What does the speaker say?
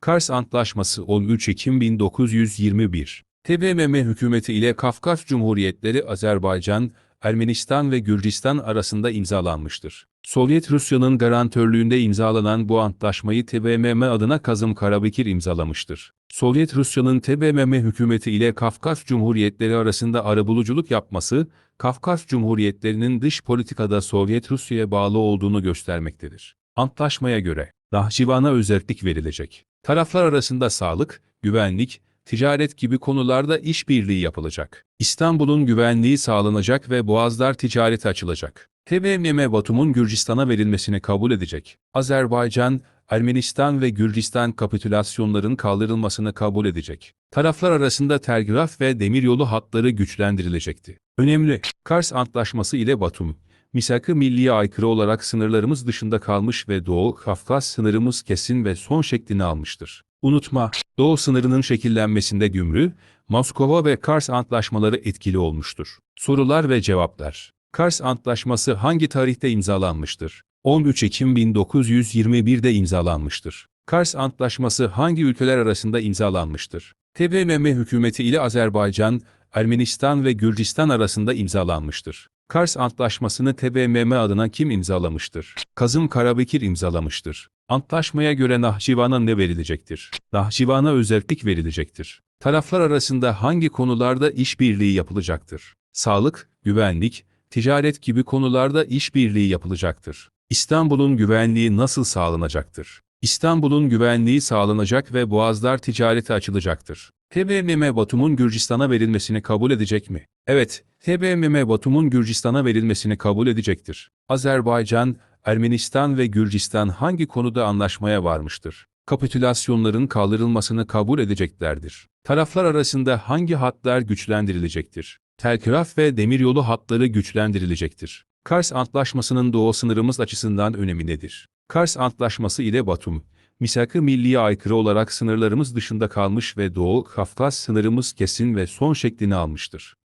Kars Antlaşması 13 Ekim 1921 TBMM hükümeti ile Kafkas Cumhuriyetleri Azerbaycan, Ermenistan ve Gürcistan arasında imzalanmıştır. Sovyet Rusya'nın garantörlüğünde imzalanan bu antlaşmayı TBMM adına Kazım Karabekir imzalamıştır. Sovyet Rusya'nın TBMM hükümeti ile Kafkas Cumhuriyetleri arasında arabuluculuk yapması, Kafkas Cumhuriyetlerinin dış politikada Sovyet Rusya'ya bağlı olduğunu göstermektedir. Antlaşmaya göre, Nahçıvan'a özellik verilecek. Taraflar arasında sağlık, güvenlik, ticaret gibi konularda işbirliği yapılacak. İstanbul'un güvenliği sağlanacak ve boğazlar ticarete açılacak. TBMM Batum'un Gürcistan'a verilmesini kabul edecek. Azerbaycan, Ermenistan ve Gürcistan kapitülasyonların kaldırılmasını kabul edecek. Taraflar arasında telgraf ve demiryolu hatları güçlendirilecekti. Önemli, Kars Antlaşması ile Batum, misak-ı milliye aykırı olarak sınırlarımız dışında kalmış ve Doğu Kafkas sınırımız kesin ve son şeklini almıştır. Unutma, Doğu sınırının şekillenmesinde Gümrü, Moskova ve Kars Antlaşmaları etkili olmuştur. Sorular ve cevaplar. Kars Antlaşması hangi tarihte imzalanmıştır? 13 Ekim 1921'de imzalanmıştır. Kars Antlaşması hangi ülkeler arasında imzalanmıştır? TBMM hükümeti ile Azerbaycan, Ermenistan ve Gürcistan arasında imzalanmıştır. Kars Antlaşması'nı TBMM adına kim imzalamıştır? Kazım Karabekir imzalamıştır. Antlaşmaya göre Nahçıvan'a ne verilecektir? Nahçıvan'a özellik verilecektir. Taraflar arasında hangi konularda işbirliği yapılacaktır? Sağlık, güvenlik, ticaret gibi konularda işbirliği yapılacaktır. İstanbul'un güvenliği nasıl sağlanacaktır? İstanbul'un güvenliği sağlanacak ve boğazlar ticarete açılacaktır. TBMM Batum'un Gürcistan'a verilmesini kabul edecek mi? Evet, TBMM Batum'un Gürcistan'a verilmesini kabul edecektir. Azerbaycan, Ermenistan ve Gürcistan hangi konuda anlaşmaya varmıştır? Kapitülasyonların kaldırılmasını kabul edeceklerdir. Taraflar arasında hangi hatlar güçlendirilecektir? Telgraf ve demiryolu hatları güçlendirilecektir. Kars Antlaşması'nın doğu sınırımız açısından önemi nedir? Kars Antlaşması ile Batum, misak-ı milliye aykırı olarak sınırlarımız dışında kalmış ve Doğu Kafkas sınırımız kesin ve son şeklini almıştır.